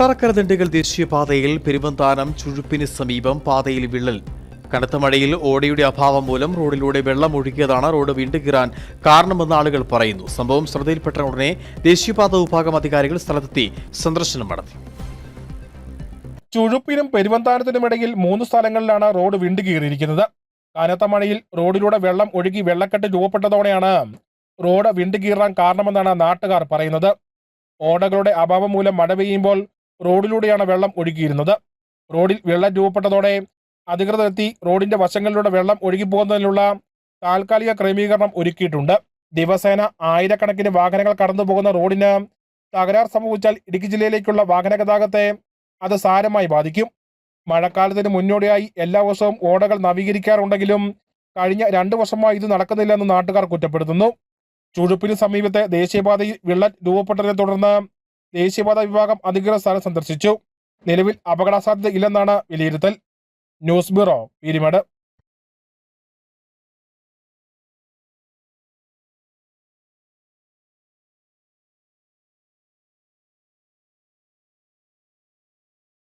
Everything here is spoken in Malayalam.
കൊട്ടാരക്കര ദിണ്ടിഗൽ ദേശീയപാതയിൽ പെരുവന്താനം ചുഴുപ്പിന് സമീപം പാതയിൽ വിള്ളൽ. കനത്ത മഴയിൽ ഓടയുടെ അഭാവം മൂലം റോഡിലൂടെ വെള്ളം ഒഴുകിയതാണ് റോഡ് വീണ്ടുകീറാൻ കാരണമെന്ന് ആളുകൾ പറയുന്നു. സംഭവം ശ്രദ്ധയിൽപ്പെട്ട ഉടനെ ദേശീയപാത വിഭാഗം അധികാരികൾ സ്ഥലത്തെത്തി സന്ദർശനം നടത്തി. ചുഴുപ്പിനും പെരുവന്താനത്തിനുമിടയിൽ മൂന്ന് സ്ഥലങ്ങളിലാണ് റോഡ് വിണ്ടുകീറിയിരിക്കുന്നത്. കനത്ത മഴയിൽ റോഡിലൂടെ വെള്ളം ഒഴുകി വെള്ളക്കെട്ട് രൂപപ്പെട്ടതോടെയാണ് റോഡ് വിണ്ടുകീറാൻ കാരണമെന്നാണ് നാട്ടുകാർ പറയുന്നത്. ഓടകളുടെ അഭാവം മൂലം മഴ പെയ്യുമ്പോൾ റോഡിലൂടെയാണ് വെള്ളം ഒഴുകിയിരുന്നത്. റോഡിൽ വെള്ളം രൂപപ്പെട്ടതോടെ അധികൃതർ എത്തി റോഡിന്റെ വശങ്ങളിലൂടെ വെള്ളം ഒഴുകിപ്പോകുന്നതിനുള്ള താൽക്കാലിക ക്രമീകരണം ഒരുക്കിയിട്ടുണ്ട്. ദിവസേന ആയിരക്കണക്കിന് വാഹനങ്ങൾ കടന്നു പോകുന്ന റോഡിന് തകരാർ സംഭവിച്ചാൽ ഇടുക്കി ജില്ലയിലേക്കുള്ള വാഹന ഗതാഗതത്തെ അത് സാരമായി ബാധിക്കും. മഴക്കാലത്തിന് മുന്നോടിയായി എല്ലാ വർഷവും ഓടകൾ നവീകരിക്കാറുണ്ടെങ്കിലും കഴിഞ്ഞ രണ്ടു വർഷമായി ഇത് നടക്കുന്നില്ലെന്ന് നാട്ടുകാർ കുറ്റപ്പെടുത്തുന്നു. ചുഴുപ്പിന് സമീപത്തെ ദേശീയപാതയിൽ വിള്ളൽ രൂപപ്പെട്ടതിനെ തുടർന്ന് ദേശീയപാത വിഭാഗം അധികൃതർ സ്ഥലം സന്ദർശിച്ചു. നിലവിൽ അപകട സാധ്യത ഇല്ലെന്നാണ് വിലയിരുത്തൽ. News bureau Peermade.